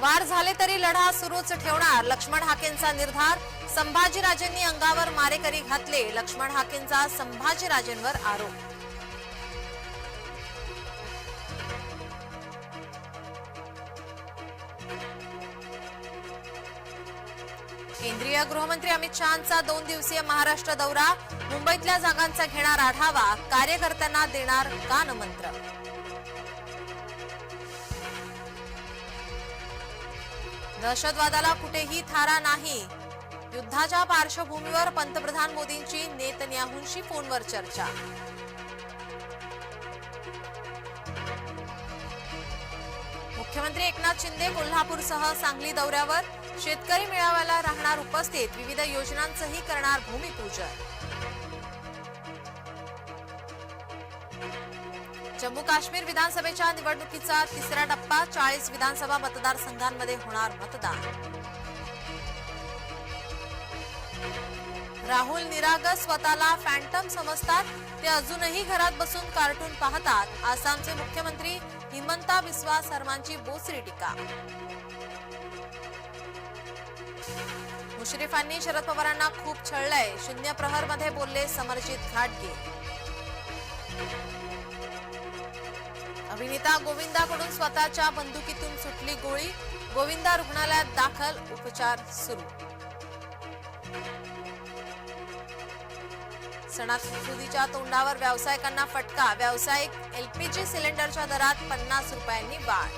वार झाले तरी लढा सुरूच ठेवणार. लक्ष्मण हाकेंचा निर्धार संभाजीराजेंनी अंगावर मारेकरी घातले लक्ष्मण हाकेंचा संभाजीराजेंवर आरोप. केंद्रीय गृहमंत्री अमित शहांचा दोन दिवसीय महाराष्ट्र दौरा मुंबईतल्या जागांचा घेणार आढावा कार्यकर्त्यांना देणार कानमंत्र दहशतवादाला कुठेही थारा नाही. युद्धाच्या पार्श्वभूमीवर पंतप्रधान मोदींची नेतन्याहूंशी फोनवर चर्चा. मुख्यमंत्री एकनाथ शिंदे कोल्हापूरसह सांगली दौऱ्यावर शेतकरी मेळाव्याला राहणार उपस्थित विविध योजनांचंही करणार भूमिपूजन. जम्मू काश्मीर विधानसभेच्या निवडणुकीचा तिसरा टप्पा चाळीस विधानसभा मतदारसंघांमध्ये होणार मतदान. राहुल निरागस स्वतःला फॅन्टम समजतात. ते अजूनही घरात बसून कार्टून पाहतात. आसामचे मुख्यमंत्री हिमंता बिस्वा शर्मांची बोसरी टीका. मुश्रीफांनी शरद पवारांना खूप छळलंय. शून्य प्रहरमध्ये बोलले समरजित घाटगे. अभिनेता गोविंदाकडून स्वतःच्या बंदुकीतून सुटली गोळी. गोविंदा रुग्णालयात दाखल उपचार सुरू. सणासुदीच्या तोंडावर व्यावसायिकांना फटका व्यावसायिक एलपीजी सिलेंडरच्या दरात पन्नास रुपयांनी वाढ.